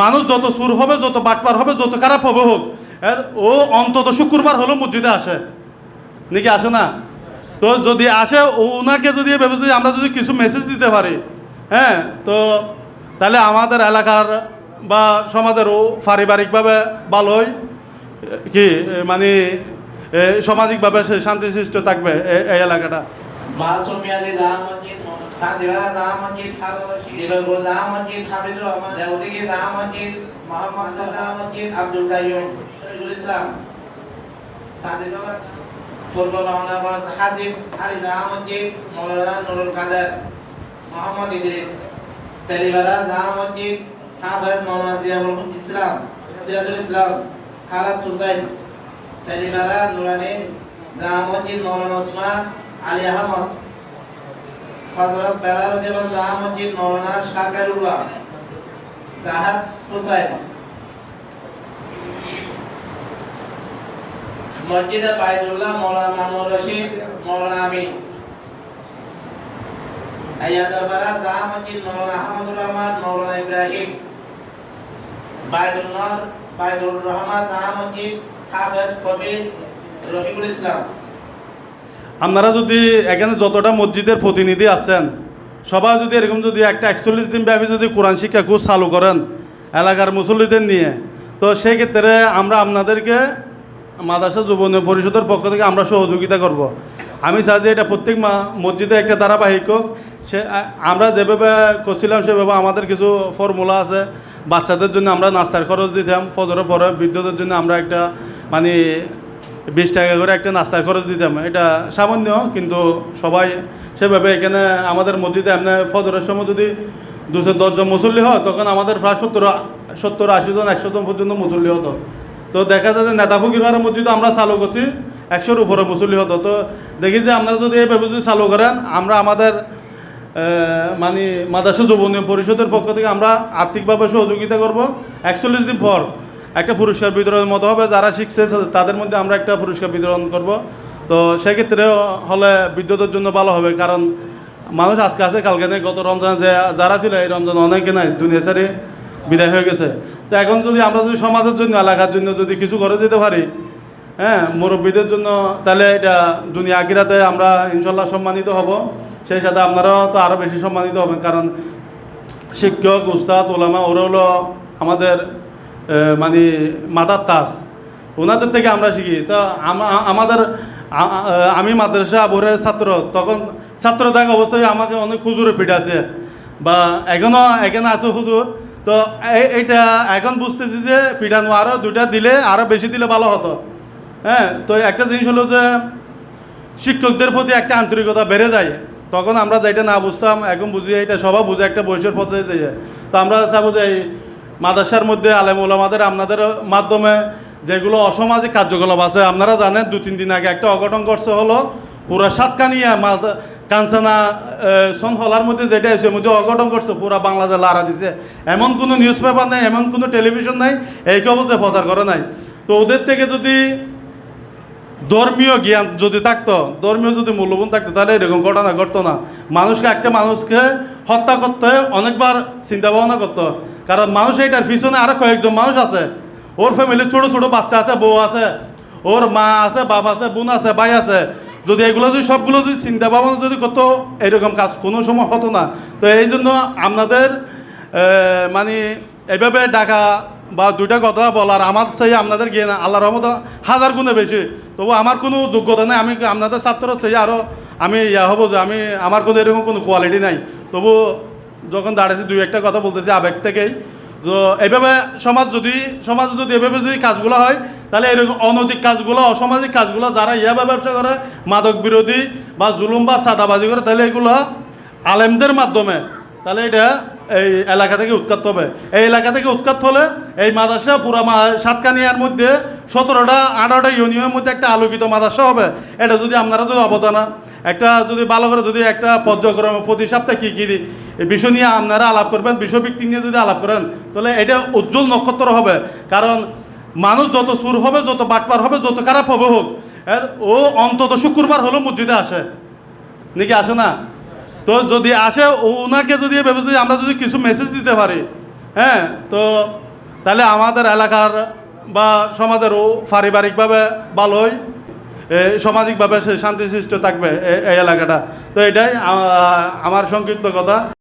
মানুষ যত সুর হবে, যত বাটপার হবে, যত খারাপ হবে হোক ও অন্তত শুক্রবার হলেও মসজিদে আসে। নাকি আসে না? তো যদি আসে ওনাকে যদি ভেবে যদি আমরা যদি কিছু মেসেজ দিতে পারি হ্যাঁ তো তাহলে আমাদের এলাকার বা সমাজের ও পারিবারিকভাবে ভালোই, কি মানে সামাজিকভাবে সে শান্তি সৃষ্ট থাকবে এই এলাকাটা। মাসুমিয়ালি জামা মসজিদ দিলগো জামা মসজিদ হাবিবুর রহমান দেওদিকে জামা মসজিদ মোহাম্মদ ইসলাম। সাদিবালা পূর্ব মহানগর হাজির আলী জামা মসজিদ মৌলানা নুরুল কাদের, মোহাম্মদ ইদ্রিস, তেলিবালা জামা ইসলাম, সিরাজুল ইসলাম খালাদ তেলিবালা নুরানি জামা মসজিদ মৌলানা ওসমান আলী আহমদ হযরত বেলাল রাদিয়াল্লাহু জামা মসজিদ মাওলানা শাকারুল্লাহ জাহাদ হুসাইন মসজিদে বাইতুল্লাহ মাওলানা মামুন রশিদ মাওলানা আমিন। আয়াদাবারা জামা মসজিদ মাওলানা আহমদুর রহমান মাওলানা ইব্রাহিম। বাইতুল নর বাইতুর রহমান জামা মসজিদ হাফেজ কবির রফিকুল ইসলাম। আপনারা যদি এখানে যতটা মসজিদের প্রতিনিধি আছেন, সবাই যদি এরকম যদি একটা একচল্লিশ দিন ব্যাপী যদি কোরআন শিক্ষা কোর্স চালু করেন এলাকার মুসল্লিদের নিয়ে, তো সেই ক্ষেত্রে আমরা আপনাদেরকে মাদ্রাসা যুব পরিষদের পক্ষ থেকে আমরা সহযোগিতা করব। আমি চাই যে এটা প্রত্যেক মসজিদে একটা ধারাবাহিক হোক সে আমরা যেভাবে করছিলাম, সেভাবে আমাদের কিছু ফর্মুলা আছে বাচ্চাদের জন্য আমরা নাস্তার খরচ দিতাম, ফজরের পরে বিদ্যুতের জন্য আমরা একটা মানে বিশ টাকা করে একটা নাস্তার খরচ দিতাম। এটা সামান্য, কিন্তু সবাই সেভাবে এখানে আমাদের মসজিদে এমনি ফজরের সময় যদি দুশো দশজন মুসল্লি হয়, তখন আমাদের প্রায় সত্তর সত্তর আশি জন, একশো জন পর্যন্ত মুসল্লি হতো। তো দেখা যায় যে নেতা ফকির হওয়ার মসজিদে আমরা চালু করছি, একশোর উপরে মুসল্লি হতো। তো দেখি যে আপনারা যদি এইভাবে যদি চালু করেন, আমরা আমাদের মানে মাদ্রাসা যুব উন্নয়ন পরিষদের পক্ষ থেকে আমরা আর্থিকভাবে সহযোগিতা করব। একচল্লিশ দিন পর একটা পুরস্কার বিতরণের মতো হবে, যারা শিখছে তাদের মধ্যে আমরা একটা পুরস্কার বিতরণ করব। তো সেক্ষেত্রে হলে বিদ্যুতের জন্য ভালো হবে, কারণ মানুষ আজকে আছে, কালকে নেই, গত রমজানে যে যারা ছিল এই রমজান অনেকে নাই, দুনিয়া সারি বিদায় হয়ে গেছে। তো এখন যদি আমরা যদি সমাজের জন্য, এলাকার জন্য যদি কিছু করে যেতে পারি হ্যাঁ মুরব্বীদের জন্য, তাহলে এটা দুনিয়া আকিরাতে আমরা ইনশাল্লাহ সম্মানিত হব। সেই সাথে আপনারাও তো আরও বেশি সম্মানিত হবেন, কারণ শিক্ষক, উস্তাদ, ওলামা, ওরা হলো আমাদের মানে মাথার তাস। ওনাদের থেকে আমরা শিখি। তো আমা- আমাদের আমি মাদ্রাসা আবহাওয়ার ছাত্র, তখন ছাত্র থাকা অবস্থায় আমাকে অনেক হুজুরে পিটাছে বা এখনও এখানে আছে হুজুর। তো এই- এইটা এখন বুঝতেছি যে পিটানো আরও দুইটা দিলে আরও বেশি দিলে ভালো হতো। হ্যাঁ তো একটা জিনিস হলো যে শিক্ষকদের প্রতি একটা আন্তরিকতা বেড়ে যায়। তখন আমরা যেটা না বুঝতাম, এখন বুঝি এটা সবাই বুঝে একটা বয়সের পর্যায়ে যাই তো আমরা চাবো যে মাদ্রাসার মধ্যে আলেম ওলামাদের আপনাদের মাধ্যমে যেগুলো অসামাজিক কার্যকলাপ আছে, আপনারা জানেন দু, তিন দিন আগে একটা অঘটন করছে হলো পুরা সাতকানিয়া কাঞ্চনা সন হলার মধ্যে যেটা আছে মধ্যে অঘটন করছে পুরা বাংলাদেশ লারা দিছে। এমন কোনো নিউজ পেপার নেই, এমন কোনো টেলিভিশন নাই, এই অবস্থায় প্রচার করে নাই। তো ওদের থেকে যদি ধর্মীয় জ্ঞান যদি থাকতো, ধর্মীয় যদি মূল্যবান থাকতো, তাহলে এরকম ঘটনা ঘটতো না। মানুষকে, একটা মানুষকে হত্যা করতে অনেকবার চিন্তা ভাবনা করতো কারণ মানুষ এইটার পিছনে আরও কয়েকজন মানুষ আছে। ওর ফ্যামিলির ছোট ছোট বাচ্চা আছে, বউ আছে, ওর মা আছে, বাপ আছে, বোন আছে, ভাই আছে। যদি এগুলো যদি সবগুলো যদি চিন্তা ভাবনা যদি করতো, এরকম কাজ কোনো সময় হতো না। তো এই জন্য আপনাদের মানে এভাবে ডাকা বা দুইটা কথা বলার আমার সেই আপনাদের গিয়ে না আল্লাহ রহমত হাজার গুণে বেশি। তবু আমার কোনো যোগ্যতা নেই, আমি আপনাদের ছাত্র সেই আরও আমি ইয়া হব যে আমি, আমার কোনো এরকম কোনো কোয়ালিটি নাই। তবু যখন দাঁড়িয়েছি দুই একটা কথা বলতেছি আবেগ থেকেই। তো এইভাবে সমাজ যদি সমাজ যদি এভাবে যদি কাজগুলো হয়, তাহলে এরকম অনৈতিক কাজগুলো, অসামাজিক কাজগুলো যারা ইয়াবে ব্যবসা করে, মাদক বিরোধী বা জুলুম বা সাদাবাজি করে, তাহলে এগুলো আলেমদের মাধ্যমে, তাহলে এটা এই এলাকা থেকে উৎখাত হবে। এই এলাকা থেকে উৎখাত হলে এই মাদ্রাসা পুরা সাতকানিয়ার মধ্যে সতেরোটা, আঠারোটা ইউনিয়নের মধ্যে একটা আলোকিত মাদ্রাসা হবে। এটা যদি আপনারা যদি অবদান একটা যদি ভালো করে যদি একটা পর্যায়ক্রমে প্রতি সপ্তাহে কী কী বিষয় নিয়ে আপনারা আলাপ করবেন বিষয়ভিত্তিক নিয়ে যদি আলাপ করেন, তাহলে এটা উজ্জ্বল নক্ষত্র হবে। কারণ মানুষ যত সুর হবে, যত বাটপার হবে, যত খারাপ হবে হোক ও অন্তত শুক্রবার হলেও মসজিদে আসে। নাকি আসে না? তো যদি আসে ওনাকে যদি ভেবে যদি আমরা যদি কিছু মেসেজ দিতে পারি হ্যাঁ তো তাহলে আমাদের এলাকার বা সমাজেরও পারিবারিকভাবে ভালোই হয় সামাজিকভাবে সে শান্তি সৃষ্টি থাকবে এই এলাকাটা। তো এটাই আমার সংক্ষিপ্ত কথা।